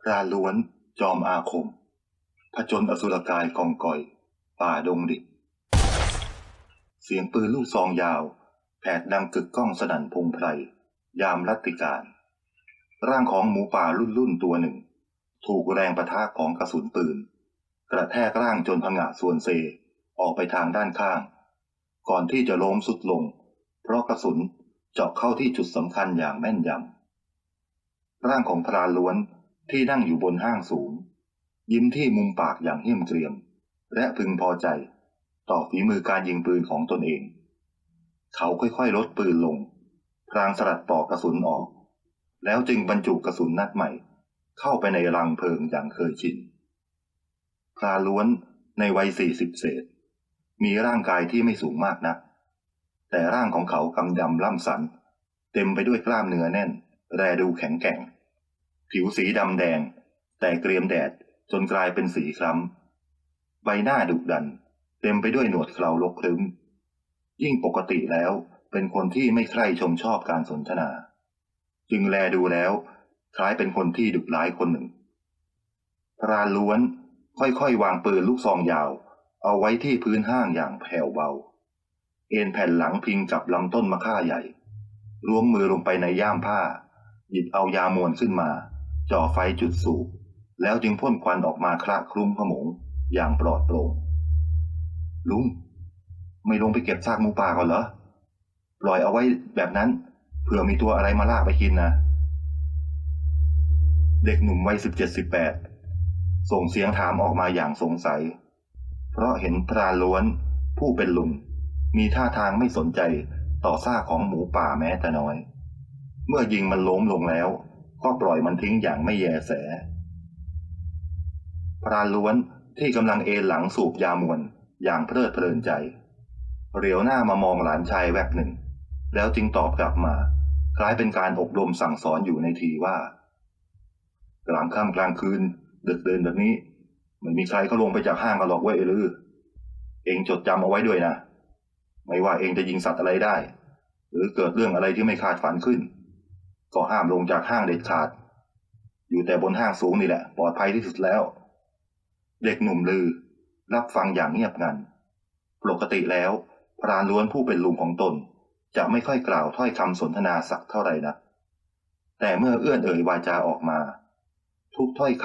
พรานล้วน จอมอาคม ผจญอสุรกายกองก่อย ป่าดงดิบ เสียงปืนลูกซองยาว แผดดังกึกก้องสนั่นพงไพร ยามรัตติการ ร่างของหมูป่ารุ่นรุ่นตัวหนึ่ง ถูกแรงประทะของกระสุนปืน กระแทกร่างจนผงะส่วนเซ ออกไปทางด้านข้าง ก่อนที่จะล้มสุดลง เพราะกระสุนเจาะเข้าที่จุดสำคัญอย่างแม่นยำร่างของพรานล้วน ที่นั่งอยู่บนห้างสูง ยิ้มที่มุมปากอย่างเหี้ยมเกรียม และพึงพอใจ ต่อฝีมือการยิงปืนของตนเอง เขาค่อยๆลดปืนลงพรางสลัดปอกกระสุนออก แล้วจึงบรรจุกระสุนนัดใหม่ เข้าไปในรังเพลิงอย่างเคยชินพราล้วนในวัยสี่สิบเศษ มีร่างกายที่ไม่สูงมากนัก แต่ร่างของเขากำยำล่ำสัน เต็มไปด้วยกล้ามเนื้อแน่น แรดูแข็งแกร่ง ผิวสีดำแดง แต่เกรียมแดดจนกลายเป็นสีคล้ำ ใบหน้าดุดัน เต็มไปด้วยหนวดเคราลกครึ้ม ยิ่งปกติแล้วเป็นคนที่ไม่ใคร่ชมชอบการสนทนา จึงแลดูแล้ว คล้ายเป็นคนที่ดุร้ายคนหนึ่งพรานล้วนค่อยๆ วางปืนลูกซองยาว เอาไว้ที่พื้นห้างอย่างแผ่วเบา เอ็นแผ่นหลังพิงกับลำต้นมะค่าใหญ่ล้วงมือลงไปในย่ามผ้า หยิบเอายามวนขึ้นมา จ่อไฟจุดสูบ แล้วจึงพ่นควันออกมาคละคลุ้มขมงอย่างปลอดโปร่งลุง ไม่ลงไปเก็บซากหมูป่าก่อนเหรอปล่อยเอาไว้แบบนั้นเผื่อมีตัวอะไรมาลากไปกินนะเด็กหนุ่มวัยสิบเจ็ดสิบแปดส่งเสียงถามออกมาอย่างสงสัย เพราะเห็นพรานล้วนผู้เป็นลุงมีท่าทางไม่สนใจต่อซากของหมูป่าแม้แต่น้อย เมื่อยิงมันล้มลงแล้ว ก็ปล่อยมันทิ้งอย่างไม่แยแส พรานล้วนที่กำลังเอนหลังสูบยามวนอย่างเพลิดเพลินใจ เหลียวหน้ามามองหลานชายแวบหนึ่ง แล้วจึงตอบกลับมา คล้ายเป็นการอบรมสั่งสอนอยู่ในทีว่า กลางค่ำกลางคืน ดึกเดินแบบนี้ไม่มีใครเขาลงไปจากห้างกันหรอกเว้ยไอ้ลือ เองจดจำเอาไว้ด้วยนะ ไม่ว่าเองจะยิงสัตว์อะไรได้ หรือเกิดเรื่องอะไรที่ไม่คาดฝันขึ้น ก็ห้ามลงจากห้างเด็ดขาด อยู่แต่บนห้างสูงนี่แหละ ปลอดภัยที่สุดแล้ว เด็กหนุ่มลือ รับฟังอย่างเงียบงัน ปกติแล้วพรานล้วนผู้เป็นลุงของตน จะไม่ค่อยกล่าวถ้อยคำสนทนาสักเท่าไหร่นะแต่เมื่อเอื้อนเอ่ยวาจาออกมา ทุกถ้อยค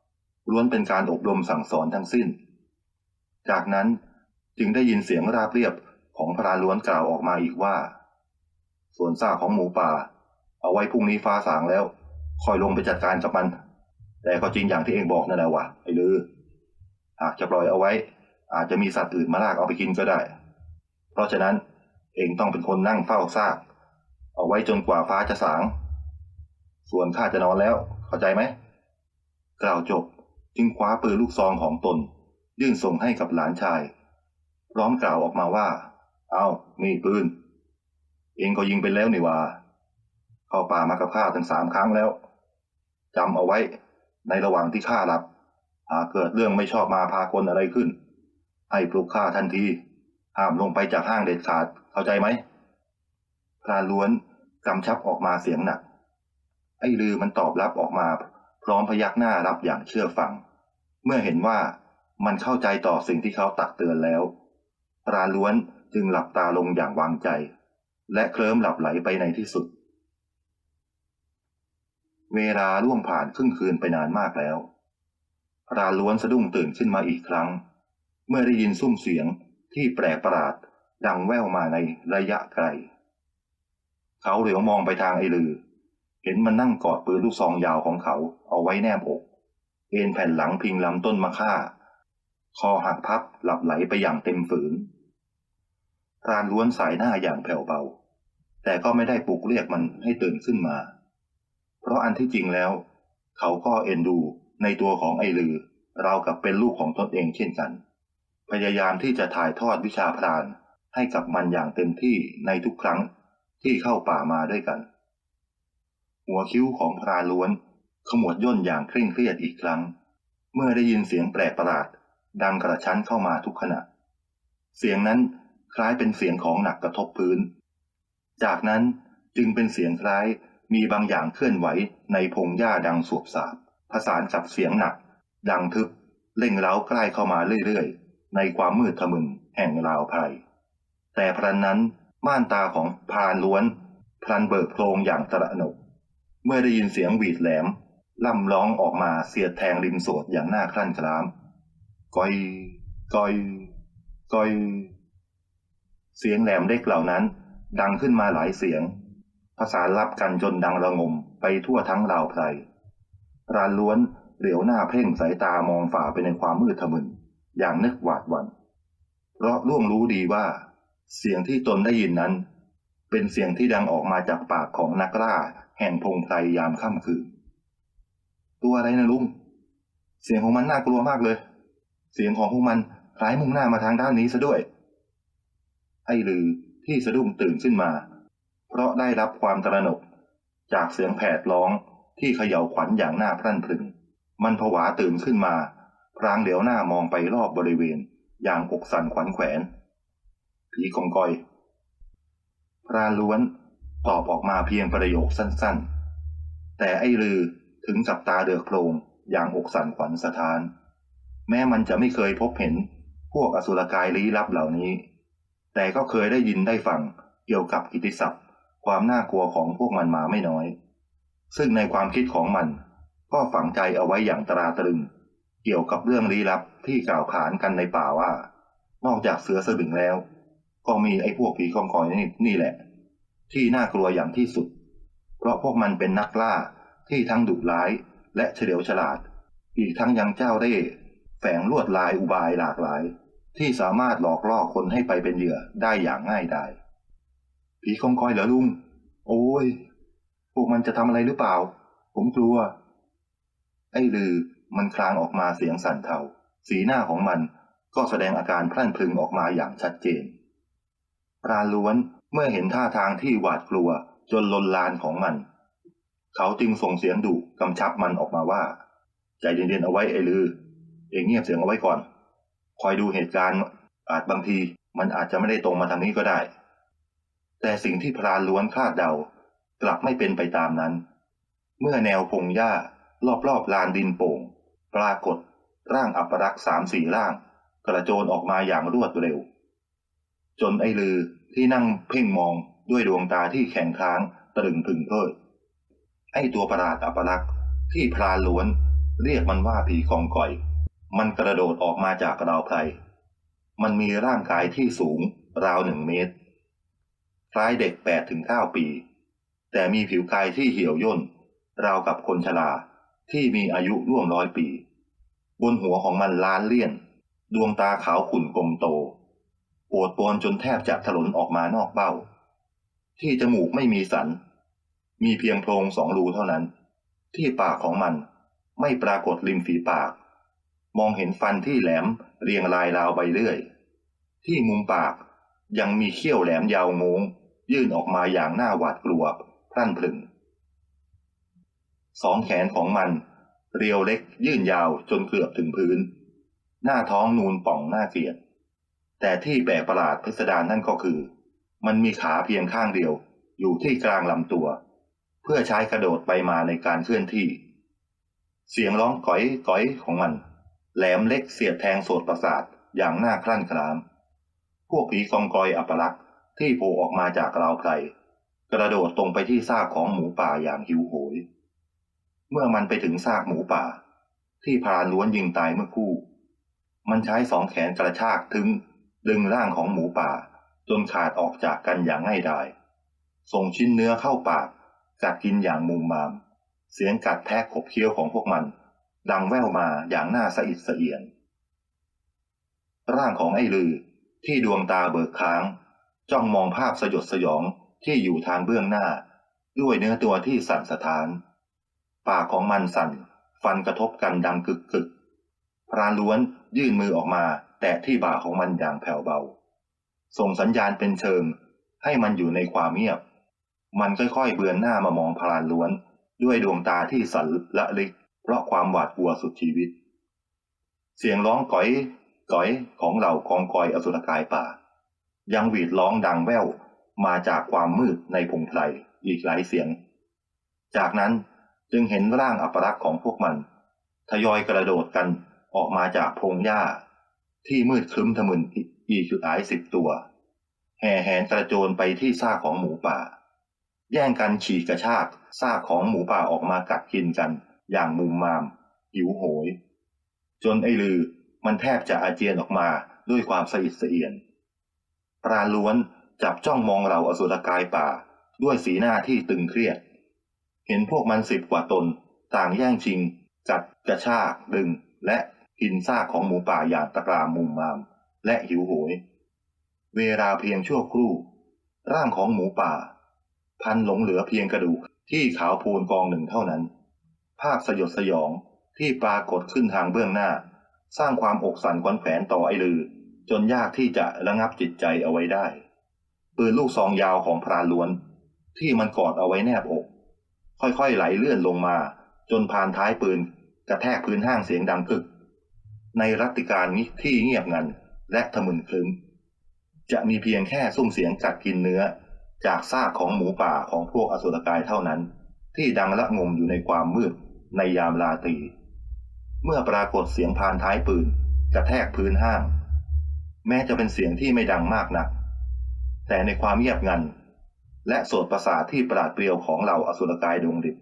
ำล้วนเป็นการอบรมสั่งสอนทั้งสิ้น จากนั้นจึงได้ยินเสียงราบเรียบของพรานล้วนกล่าวออกมาอีกว่า ส่วนซากของหมูป่า เอาไว้พรุ่งนี้ฟ้าสางแล้ว คอยลงไปจัดการกับมัน แต่ก็จริงอย่างที่เองบอกนั่นแหละวะไอ้ลือ หากจะปล่อยเอาไว้ อาจจะมีสัตว์อื่นมาลากเอาไปกินก็ได้ เพราะฉะนั้นเองต้องเป็นคนนั่งเฝ้าซาก เอาไว้จนกว่าฟ้าจะสาง ส่วนข้าจะนอนแล้ว เข้าใจไหม กล่าวจบจึงคว้าปืนลูกซองของตน ยื่นส่งให้กับหลานชาย พร้อมกล่าวออกมาว่า เอานี่ปืน เองก็ยิงไปแล้วนี่ว่า เข้าป่ามากับข้าถึงสามครั้งแล้วจำเอาไว้ในระหว่างที่ข้าหลับ หากเกิดเรื่องไม่ชอบมาพากลอะไรขึ้น ให้ปลุกข้าทันที ห้ามลงไปจากห้างเด็ดขาดเข้าใจไหมพรานล้วนกำชับออกมาเสียงหนัก ไอ้ลือมันตอบรับออกมาพร้อมพยักหน้ารับอย่างเชื่อฟัง เมื่อเห็นว่ามันเข้าใจต่อสิ่งที่เขาตักเตือนแล้วพรานล้วนจึงหลับตาลงอย่างวางใจ และเคลิ้มหลับไหลไปในที่สุด เวลาล่วงผ่านครึ่งคืนไปนานมากแล้วพรานล้วนสะดุ้งตื่นขึ้นมาอีกครั้ง เมื่อได้ยินซุ้มเสียงที่แปลกประหลาดดังแว่วมาในระยะไกล เขาเหลียวมองไปทางไอลือ เห็นมันนั่งกอดปืนลูกซองยาวของเขาเอาไว้แนบอก เอ็นแผ่นหลังพิงลำต้นมะค่า คอหักพับหลับไหลไปอย่างเต็มฝืนพรานล้วนสายหน้าอย่างแผ่วเบา แต่ก็ไม่ได้ปลุกเรียกมันให้ตื่นขึ้นมา เพราะอันที่จริงแล้ว เขาก็เอ็นดูในตัวของไอลือ เรากับเป็นลูกของตนเองเช่นกัน พยายามที่จะถ่ายทอดวิชาพรานให้กับมันอย่างเต็มที่ในทุกครั้งที่เข้าป่ามาด้วยกัน หัวคิ้วของพรานล้วน ขมวดย่นอย่างเคร่งเครียดอีกครั้ง เมื่อได้ยินเสียงแปลกประหลาด ดังกระชั้นเข้ามาทุกขณะ เสียงนั้นคล้ายเป็นเสียงของหนักกระทบพื้น จากนั้นจึงเป็นเสียงคล้าย มีบางอย่างเคลื่อนไหวในพงหญ้าดังสวบสาบภผสานกับเสียงหนัก ดังทึบเร่งเร้าใกล้เข้ามาเรื่อยๆ ในความมืดทะมึนแห่งราวไพรแต่พลันนั้นม่านตาของพานล้วน พลันเบิกโพรงอย่างตระหนก เมื่อได้ยินเสียงหวีดแหลม ล่ำร้องออกมาเสียดแทงริมโสดอย่างน่าคลั่นคลามก้อยก้อยก้อย เสียงแหลมเล็กเหล่านั้น ดังขึ้นมาหลายเสียง ผสานรับกันจนดังระงมไปทั่วทั้งราวไพรรานล้วนเหลียวหน้าเพ่งสายตามองฝ่าไปในความมืดทะมึน อย่างนึกหวาดหวัน่นเพราะล่วงรู้ดีว่า เสียงที่ตนได้ยินนั้น เป็นเสียงที่ดังออกมาจากปากของนักล่าแห่งพงไพรยามค่ำคืน ตัวอะไรนะลุง เสียงของมันน่ากลัวมากเลย เสียงของพวกมันคล้ายมุ่งหน้ามาทางด้านนี้ซะด้วย ไอ้ลือที่สะดุ้งตื่นขึ้นมา เพราะได้รับความตระหนก จากเสียงแผดร้องที่เขย่าขวัญอย่างหน่าพรั่นพรึง มันผวาตื่นขึ้นมา พรางเดี๋ยวหน้ามองไปรอบบริเวณ อย่างอกสั่นขวัญแขวน ผีกองกอย พรานล้วนตอบออกมาเพียงประโยคสั้นๆ แต่ไอ้ลือถึงจับตาเดือกโพลงอย่างอกสั่นขวัญสะท้าน แม้มันจะไม่เคยพบเห็นพวกอสุรกายลี้ลับเหล่านี้ แต่ก็เคยได้ยินได้ฟังเกี่ยวกับกิตติศัพท์ ความน่ากลัวของพวกมันมาไม่น้อย ซึ่งในความคิดของมัน ก็ฝังใจเอาไว้อย่างตราตรึง เกี่ยวกับเรื่องลี้ลับที่กล่าวขานกันในป่าว่า นอกจากเสือสลึงแล้ว ก็มีไอ้พวกผีกองกอยนี่นี่แหละ ที่น่ากลัวอย่างที่สุด เพราะพวกมันเป็นนักล่าที่ทั้งดุร้ายและเฉลียวฉลาด อีกทั้งยังเจ้าเร่แฝงลวดลายอุบายหลากหลาย ที่สามารถหลอกล่อคนให้ไปเป็นเหยื่อได้อย่างง่ายดาย ผีกองกอยเหรอลุง โอ้ย พวกมันจะทำอะไรหรือเปล่า ผมกลัว ไอ้ลือมันคลางออกมาเสียงสั่นเทา สีหน้าของมันก็แสดงอาการพลั่นพลึงออกมาอย่างชัดเจน ปราล้วนเมื่อเห็นท่าทางที่หวาดกลัวจนลนลานของมัน เขาจึงส่งเสียงดุกำชับมันออกมาว่า ใจเย็นๆเอาไว้ไอ้ลือ เองเงียบเสียงเอาไว้ก่อน คอยดูเหตุการณ์อาจบางทีมันอาจจะไม่ได้ตรงมาทางนี้ก็ได้ แต่สิ่งที่พรานล้วนคาดเดากลับไม่เป็นไปตามนั้น เมื่อแนวพงหญ้ารอบๆลานดินโป่ง ปรากฏร่างอัปรักษ์สามสี่ร่าง กระโจนออกมาอย่างรวดเร็ว จนไอลือที่นั่งเพ่งมองด้วยดวงตาที่แข็งค้างตรึงพึงเพิดไอ้ตัวประหลาดอัปรักษ์ที่พรานล้วนเรียกมันว่าผีกองก่อย มันกระโดดออกมาจากราวไพรมันมีร่างกายที่สูงราวหนึ่งเมตร คล้ายเด็กแปดถึงเก้าปี แต่มีผิวกายที่เหี่ยวย่น ราวกับคนชราที่มีอายุร่วมร้อยปี บนหัวของมันล้านเลี่ยน ดวงตาขาวขุ่นกลมโตปวดปวนจนแทบจะถลนออกมานอกเบ้า ที่จมูกไม่มีสัน มีเพียงโพรงสองรูเท่านั้น ที่ปากของมันไม่ปรากฏริมฝีปาก มองเห็นฟันที่แหลมเรียงรายราวไปเรื่อย ที่มุมปากยังมีเขี้ยวแหลมยาวงง ยื่นออกมาอย่างหน่าหวาดกลัวพรั่นพรึง สองแขนของมัน เรียวเล็กยื่นยาวจนเกือบถึงพื้น หน้าท้องนูนป่องหน้าเกลียด แต่ที่แปลกประหลาดพิสดารนั่นก็คือ มันมีขาเพียงข้างเดียวอยู่ที่กลางลำตัว เพื่อใช้กระโดดไปมาในการเคลื่อนที่ เสียงร้องก๋อยก๋อยของมัน แหลมเล็กเสียดแทงโสดประสาทอย่างน่าคลั่นคลาม พวกผีกองกอยอัปลักษณ์ ที่โผล่ออกมาจากราวไพรกระโดดตรงไปที่ซากของหมูป่าอย่างหิวโหย เมื่อมันไปถึงซากหมูป่า ที่พรานล้วนยิงตายเมื่อคู่ มันใช้สองแขนกระชากถึง ดึงร่างของหมูป่า จนขาดออกจากกันอย่างง่ายดาย ส่งชิ้นเนื้อเข้าปากกัดกินอย่างมุมมาม เสียงกัดแทกขบเคี้ยวของพวกมัน ดังแว่วมาอย่างน่าสะอิดสะเอียน ร่างของไอ้ลือที่ดวงตาเบิกค้าง จ้องมองภาพสยดสยองที่อยู่ทางเบื้องหน้า ด้วยเนื้อตัวที่สั่นสะท้าน ปากของมันสั่น ฟันกระทบกันดังกึกกึกพรานล้วนยื่นมือออกมา แตะที่บ่าของมันอย่างแผ่วเบา ส่งสัญญาณเป็นเชิง ให้มันอยู่ในความเงียบ มันค่อยๆเบือนหน้ามามองพรานล้วน ด้วยดวงตาที่สั่นละลิก เพราะความหวาดกลัวสุดชีวิต เสียงร้องก๋อยก๋อยของเหล่ากองกอยอสุรกายป่า ยังหวีดร้องดังแว่วมาจากความมืดในพงไพรอีกหลายเสียง จากนั้นจึงเห็นร่างอัปรักษ์ของพวกมัน ทยอยกระโดดกันออกมาจากพงหญ้า ที่มืดครึ้มทะมึนอีกจุดหลายสิบตัว แห่แหนกระโจนไปที่ซากของหมูป่า แย่งกันฉีกกระชากซากของหมูป่าออกมากัดกินกัน อย่างมุมมาม หิวโหย จนไอ้ลือมันแทบจะอาเจียนออกมาด้วยความสะอิดสะเอียน ปราล้วนจับจ้องมองเราอสุรกายป่า ด้วยสีหน้าที่ตึงเครียด เห็นพวกมันสิบกว่าตน ต่างแย่งชิงกัดกระชากดึง และกินซากของหมูป่าอย่างตะกรามมุมมาม และหิวโหย เวลาเพียงชั่วครู่ ร่างของหมูป่า พันหลงเหลือเพียงกระดูกที่ขาวโพลนกองหนึ่งเท่านั้น ภาพสยดสยองที่ปรากฏขึ้นทางเบื้องหน้า สร้างความอกสั่นขวัญแขวนต่อไอ้ลือ จนยากที่จะระงับจิตใจเอาไว้ได้ ปืนลูกซองยาวของพรานล้วน ที่มันกอดเอาไว้แนบอก ค่อยๆไหลเลื่อนลงมา จนผ่านท้ายปืนกระแทกพื้นห้างเสียงดังกึก ในรัติการนี้ที่เงียบงันและทะมึนคลึ้มจะมีเพียงแค่ซุ้มเสียงกัดกินเนื้อ จากซากของหมูป่าของพวกอสุรกายเท่านั้น ที่ดังละงมอยู่ในความมืดในยามราตรีเมื่อปรากฏเสียงพานท้ายปืนกระแทกพื้นห้าง แม้จะเป็นเสียงที่ไม่ดังมากนัก แต่ในความเงียบงัน และโสดประสาทที่ปราดเปรียวของเหล่าอสุรกายดวงดิบ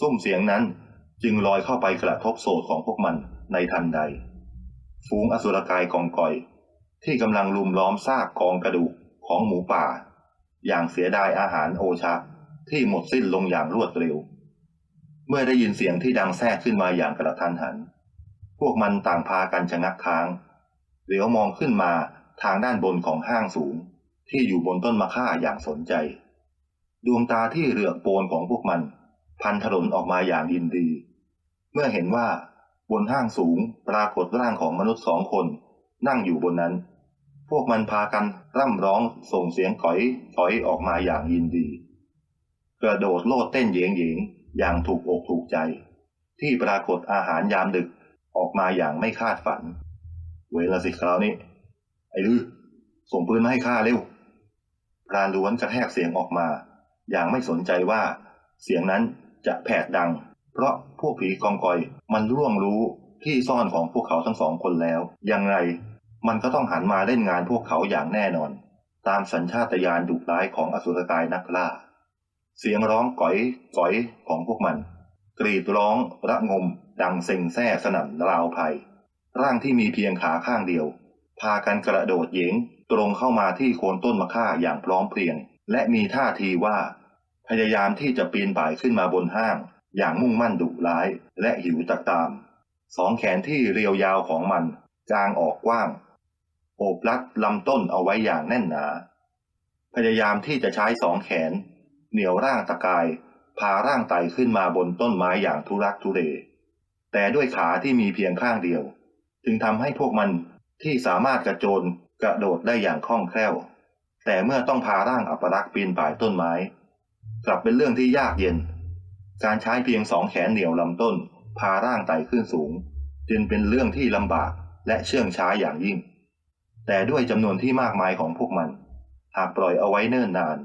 ซุ้มเสียงนั้นจึงลอยเข้าไปกระทบโสดของพวกมันในทันใด ฝูงอสุรกายกองก่อย ที่กำลังลุมล้อมซากกองกระดูกของหมูป่า อย่างเสียดายอาหารโอชะที่หมดสิ้นลงอย่างรวดเร็ว เมื่อได้ยินเสียงที่ดังแทรกขึ้นมาอย่างกระทันหัน พวกมันต่างพากันชะงักค้าง เหลียวมองขึ้นมาทางด้านบนของห้างสูง ที่อยู่บนต้นมะค่าอย่างสนใจ ดวงตาที่เหลือกโปนของพวกมัน พันถลนออกมาอย่างยินดี เมื่อเห็นว่าบนห้างสูงปรากฏร่างของมนุษย์สองคน นั่งอยู่บนนั้น พวกมันพากันร่ำร้องส่งเสียงถอยถอยออกมาอย่างยินดี กระโดดโลดเต้นเยงเยงอย่างถูกอกถูกใจ ที่ปรากฏอาหารยามดึกออกมาอย่างไม่คาดฝัน เวลาสิคราวนี้ ไอ้ลือส่งปืนมาให้ข้าเร็วพรานล้วนกระแทกเสียงออกมา อย่างไม่สนใจว่า เสียงนั้นจะแผดดัง เพราะพวกผีกองกอยมันร่วงรู้ที่ซ่อนของพวกเขาทั้งสองคนแล้วยังไงมันก็ต้องหันมาเล่นงานพวกเขาอย่างแน่นอน ตามสัญชาตญาณดุร้ายของอสุรกายนักล่า เสียงร้องก๋อยก๋อยของพวกมัน กรีดร้องระงมดังเซ็งแซ่สนั่นราวภัย ร่างที่มีเพียงขาข้างเดียว พากันกระโดดเหยงตรงเข้ามาที่โคนต้นมะค่าอย่างพร้อมเพรียง และมีท่าทีว่า พยายามที่จะปีนป่ายขึ้นมาบนห้าง อย่างมุ่งมั่นดุร้ายและหิวตักตาม สองแขนที่เรียวยาวของมันจางออกกว้าง โอบรัดลำต้นเอาไว้อย่างแน่นหนา พยายามที่จะใช้สองแขน เหนี่ยวร่างตะกาย พาร่างไต่ขึ้นมาบนต้นไม้อย่างทุรักทุเล แต่ด้วยขาที่มีเพียงข้างเดียว จึงทำให้พวกมันที่สามารถกระโจนกระโดดได้อย่างคล่องแคล่ว แต่เมื่อต้องพาร่างอัปรักษ์ปีนป่ายต้นไม้ กลับเป็นเรื่องที่ยากเย็น การใช้เพียงสองแขนเหนี่ยวลำต้น พาร่างไต่ขึ้นสูง จึงเป็นเรื่องที่ลำบากและเชื่องช้าอย่างยิ่ง แต่ด้วยจำนวนที่มากมายของพวกมัน หากปล่อยเอาไว้เนิ่นนาน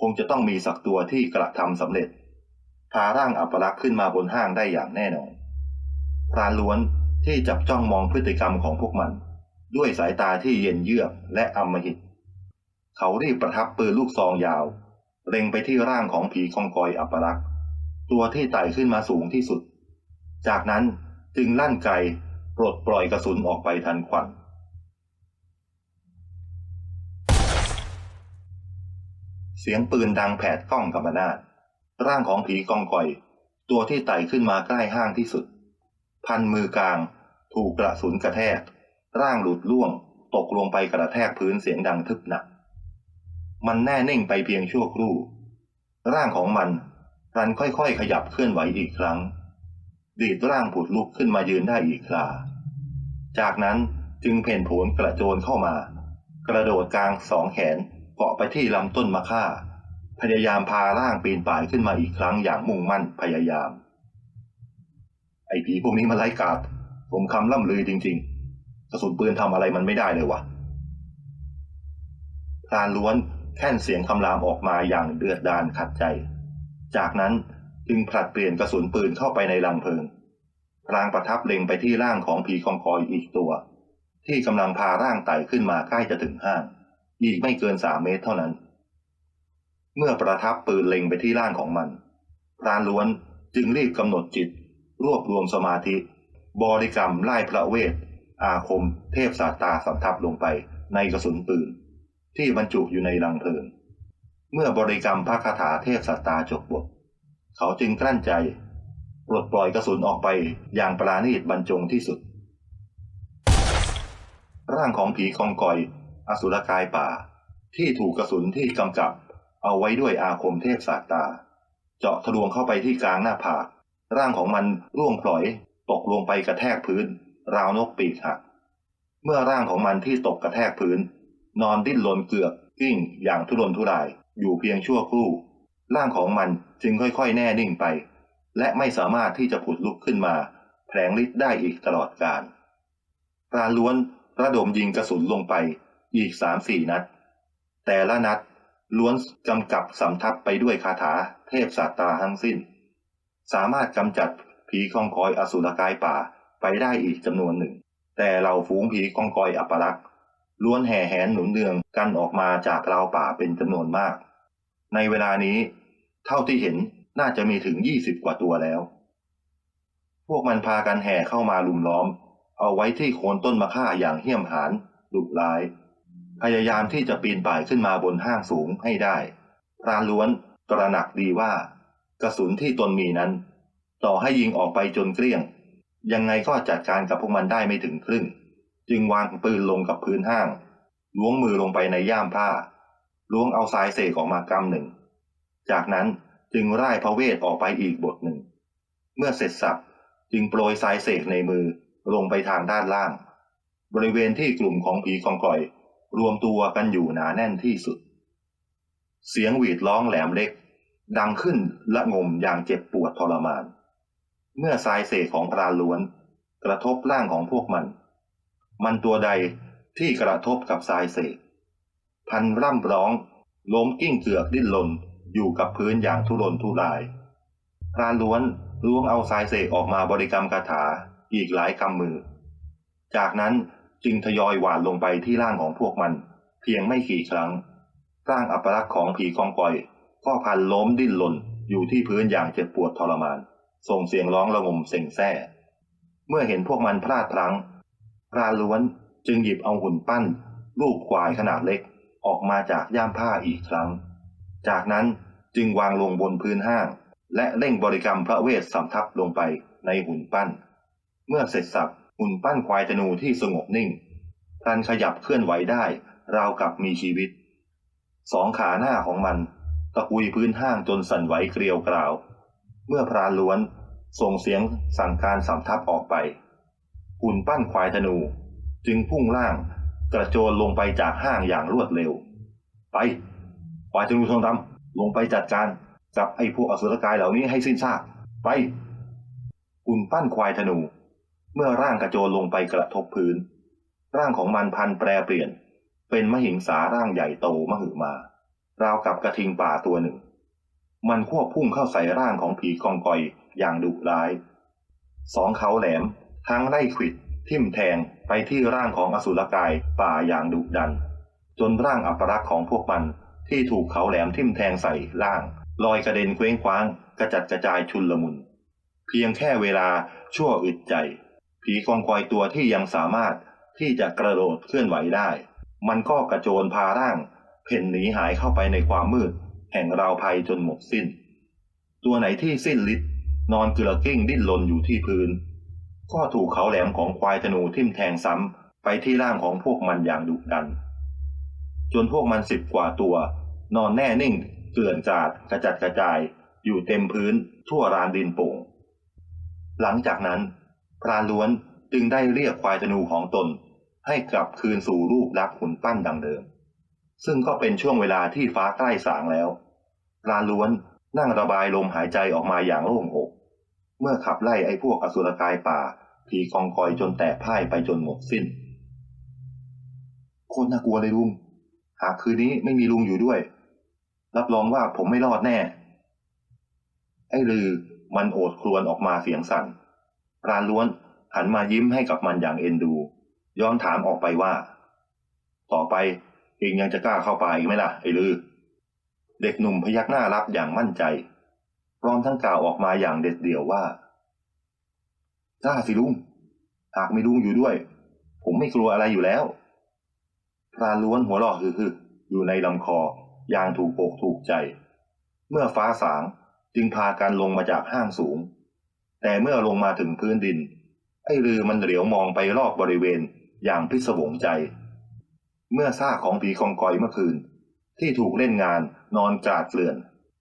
คงจะต้องมีสักตัวที่กระทำสำเร็จ พาร่างอัปรักษ์ขึ้นมาบนห้างได้อย่างแน่นอนพรานล้วน ที่จับจ้องมองพฤติกรรมของพวกมัน ด้วยสายตาที่เย็นเยือกและอำมหิต เขารีบประทับปืนลูกซองยาว เล็งไปที่ร่างของผีคองกอยอัปรักษ์ตัวที่ไต่ขึ้นมาสูงที่สุด จากนั้นจึงลั่นไกปลดปล่อยกระสุนออกไปทันควันเสียงปืนดังแผดกล้องกำมนาดร่างของผีกองกอย ตัวที่ไต่ขึ้นมาใกล้ห้างที่สุด พันมือกลาง ถูกกระสุนกระแทก ร่างหลุดล่วง ตกลงไปกระแทกพื้นเสียงดังทึบหนัก มันแน่นิ่งไปเพียงชั่วครู่ ร่างของมันรันค่อยๆขยับเคลื่อนไหวอีกครั้ง ดีดร่างผุดลุกขึ้นมายืนได้อีกครา จากนั้นจึงเพ่นโผนกระโจนเข้ามา กระโดดกลางสองแขนเกาะไปที่ลำต้นมะค่าพยายามพาร่างปีนป่ายขึ้นมาอีกครั้งอย่างมุ่งมั่นพยายาม ไอ้ผีพวกนี้มันไร้กาดผมคำล่ำลือจริง ๆ กระสุนปืนทำอะไรมันไม่ได้เลยวะพรานล้วนแค่นเสียงคำรามออกมาอย่างเดือดดาลขัดใจ จากนั้นจึงผลัดเปลี่ยนกระสุนปืนเข้าไปในลังเพลิงพพลางประทับเล็งไปที่ร่างของผีคองคอยอีกตัว ที่กำลังพาร่างไต่ขึ้นมาใกล้จะถึงห้าง อีกไม่เกินสามเมตรเท่านั้น เมื่อประทับปืนเล็งไปที่ร่างของมันพรานล้วนจึงรีบกำหนดจิต รวบรวมสมาธิ บริกรรมไล่พระเวท อาคม เทพสาตราสำทับลงไปในกระสุนปืน ที่บรรจุอยู่ในรังเพลิง เมื่อบริกรรมพระคาถาเทพสาตราจบบท เขาจึงกลั้นใจปลดปล่อยกระสุนออกไปอย่างปราณีตบรรจงที่สุด ร่างของผีคองกอย อสุรกายป่า ที่ถูกกระสุนที่กำกับ เอาไว้ด้วยอาคมเทพสาตราเจาะทะลวงเข้าไปที่กลางหน้าผาก ร่างของมันร่วงพลอย ตกลงไปกระแทกพื้น ราวนกปีกหัก เมื่อร่างของมันที่ตกกระแทกพื้น นอนดิ้นรนเกือกกิ้งอย่างทุรนทุรายอยู่เพียงชั่วครู่ ร่างของมันจึงค่อยๆ แน่นิ่งไป และไม่สามารถที่จะผุดลุกขึ้นมาแผลงฤทธิ์ได้อีกตลอดกาลปราล้วนระดมยิงกระสุนลงไปอีกสามสี่นัด แต่ละนัดล้วนกำกับสำทับไปด้วยคาถาเทพศาสตราทั้งสิ้น สามารถกำจัดผีคองคอยอสุรกายป่าไปได้อีกจำนวนหนึ่ง แต่เราฝูงผีคองคอยอัปรักษ์ล้วนแห่แหนหนุนเนืองกันออกมาจากราวป่าเป็นจำนวนมาก ในเวลานี้ เท่าที่เห็นน่าจะมีถึงยี่สิบกว่าตัวแล้ว พวกมันพากันแห่เข้ามาลุมล้อม เอาไว้ที่โคนต้นมะค่าอย่างเหี้ยมหาญดุร้าย พยายามที่จะปีนป่ายขึ้นมาบนห้างสูงให้ได้พรานล้วนตระหนักดีว่า กระสุนที่ตนมีนั้น ต่อให้ยิงออกไปจนเกลี้ยง ยังไงก็จัดการกับพวกมันได้ไม่ถึงครึ่ง จึงวางปืนลงกับพื้นห้าง ล้วงมือลงไปในย่ามผ้า ล้วงเอาสายเสกออกมากำหนึ่ง จากนั้นจึงร่ายพระเวทออกไปอีกบทหนึ่ง เมื่อเสร็จสับจึงโปรยสายเสกในมือลงไปทางด้านล่าง บริเวณที่กลุ่มของผีคองก่อย รวมตัวกันอยู่หนาแน่นที่สุด เสียงหวีดร้องแหลมเล็ก ดังขึ้นละงมอย่างเจ็บปวดทรมาน เมื่อสายเสกของพรานล้วน กระทบร่างของพวกมัน มันตัวใดที่กระทบกับสายเสกพันร่ำร้องล้มกิ้งเกือกดิ้นรนอยู่กับพื้นอย่างทุรนทุรายพรานล้วนล้วงเอาสายเสกออกมาบริกรรมคาถาอีกหลายกำมือ จากนั้นจึงทยอยหวานลงไปที่ร่างของพวกมัน เพียงไม่กี่ครั้ง ร่างอัปลักษณ์ของผีกองกอย ก็พันล้มดิ้นหล่นอยู่ที่พื้นอย่างเจ็บปวดทรมาน ส่งเสียงร้องระงมเซ็งแซ่ เมื่อเห็นพวกมันพลาดพลั้งพราล้วนจึงหยิบเอาหุ่นปั้น รูปควายขนาดเล็กออกมาจากย่ามผ้าอีกครั้ง จากนั้นจึงวางลงบนพื้นห้าง และเร่งบริกรรมพระเวทสำทับลงไปในหุ่นปั้น เมื่อเสร็จสับหุ่นปั้นควายธนูที่สงบนิ่งพลันขยับเคลื่อนไหวได้ ราวกับมีชีวิต สองขาหน้าของมัน ตะกุยพื้นห้างจนสั่นไหวเกลียวกราว เมื่อพรานล้วนส่งเสียงสั่งการสำทับออกไปหุ่นปั้นควายธนู จึงพุ่งล่างกระโจนลงไปจากห้างอย่างรวดเร็ว ไปควายธนูทองดำลงไปจัดการกับไอ้พวกอสุรกายเหล่านี้ให้สิ้นซากไปหุ่นปั้นควายธนู เมื่อร่างกระโจนลงไปกระทบพื้น ร่างของมันพันแปรเปลี่ยน เป็นมหิงสาร่างใหญ่โตมหึมา ราวกับกระทิงป่าตัวหนึ่ง มันควบพุ่งเข้าใส่ร่างของผีกองกอยอย่างดุร้าย สองเขาแหลมทั้งไล่ขิดทิ่มแทงไปที่ร่างของอสุรกายป่าอย่างดุดัน จนร่างอัปรักษ์ของพวกมันที่ถูกเขาแหลมทิ่มแทงใส่ร่าง ลอยกระเด็นเคว้งคว้าง กระจัดกระจายชุนลมุน เพียงแค่เวลาชั่วอึดใจ ผีกองกอยตัวที่ยังสามารถที่จะกระโดดเคลื่อนไหวได้ มันก็กระโจนพาร่าง เพ่นหนีหายเข้าไปในความมืด แห่งราวภัยจนหมดสิ้น ตัวไหนที่สิ้นฤทธิ์นอนเกลือกิ้งดิ้นรนอยู่ที่พื้น ก็ถูกเขาแหลมของควายธนูทิ่มแทงซ้ำไปที่ร่างของพวกมันอย่างดุดัน จนพวกมันสิบกว่าตัว นอนแน่นิ่งเกลื่อนกราดกระจัดกระจาย อยู่เต็มพื้นทั่วรานดินโป่ง หลังจากนั้น พรานล้วนจึงได้เรียกควายธนูของตนให้กลับคืนสู่รูปลักษณ์หุ่นปั้นดังเดิม ซึ่งก็เป็นช่วงเวลาที่ฟ้าใกล้สางแล้วพราล้วนนั่งระบายลมหายใจออกมาอย่างโล่งอก เมื่อขับไล่ไอ้พวกอสุรกายป่าผีกองกอยจนแตกพ่ายไปจนหมดสิ้นโคตรน่ากลัวเลยลุง หากคืนนี้ไม่มีลุงอยู่ด้วย รับรองว่าผมไม่รอดแน่ ไอ้ลือมันโอดครวญออกมาเสียงสั่นพราล้วนหันมายิ้มให้กับมันอย่างเอ็นดู ย้อนถามออกไปว่า ต่อไป เองยังจะกล้าเข้าป่าอีกไหมล่ะไอ้ลือ เด็กหนุ่มพยักหน้ารับอย่างมั่นใจ พร้อมทั้งกล่าวออกมาอย่างเด็ดเดี่ยวว่ากล้าสิลุง หากมีลุงอยู่ด้วย ผมไม่กลัวอะไรอยู่แล้วพรานล้วนหัวเราะฮือๆอยู่ในลำคออย่างถูกอกถูกใจ เมื่อฟ้าสางจึงพากันลงมาจากห้างสูง แต่เมื่อลงมาถึงพื้นดิน ไอ้ลือมันเหลียวมองไปรอบบริเวณอย่างพิศวงใจ เมื่อซากของผีกองกอยเมื่อคืน ที่ถูกเล่นงานนอนกาดเกลื่อน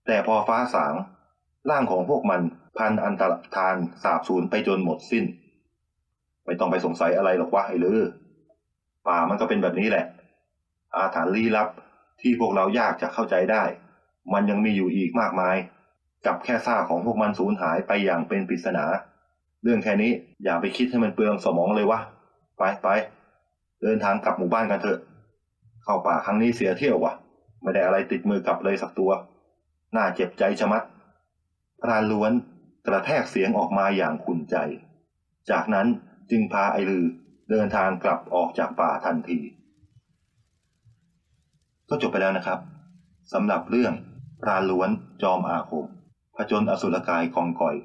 แต่พอฟ้าสาง ร่างของพวกมันพันอันตรธานสาบสูญไปจนหมดสิ้น ไม่ต้องไปสงสัยอะไรหรอกวะไอ้ลือป่ามันก็เป็นแบบนี้แหละ อาถรรพ์ลี้ลับที่พวกเรายากจะเข้าใจได้ มันยังมีอยู่อีกมากมาย กับแค่ซากของพวกมันสูญหายไปอย่างเป็นปริศนา เรื่องแค่นี้อย่าไปคิดให้มันเปลืองสมองเลยวะไปไปเดินทางกลับหมู่บ้านกันเถอะ เข้าป่าครั้งนี้เสียเที่ยววะไม่ได้อะไรติดมือกลับเลยสักตัว น่าเจ็บใจชะมัด พรานล้วนกระแทกเสียงออกมาอย่างขุนใจ จากนั้นจึงพาไอลือเดินทางกลับออกจากป่าทันที ก็จบไปแล้วนะครับสำหรับเรื่องพรานล้วนจอมอาคมผจญอสุรกายกองก่อย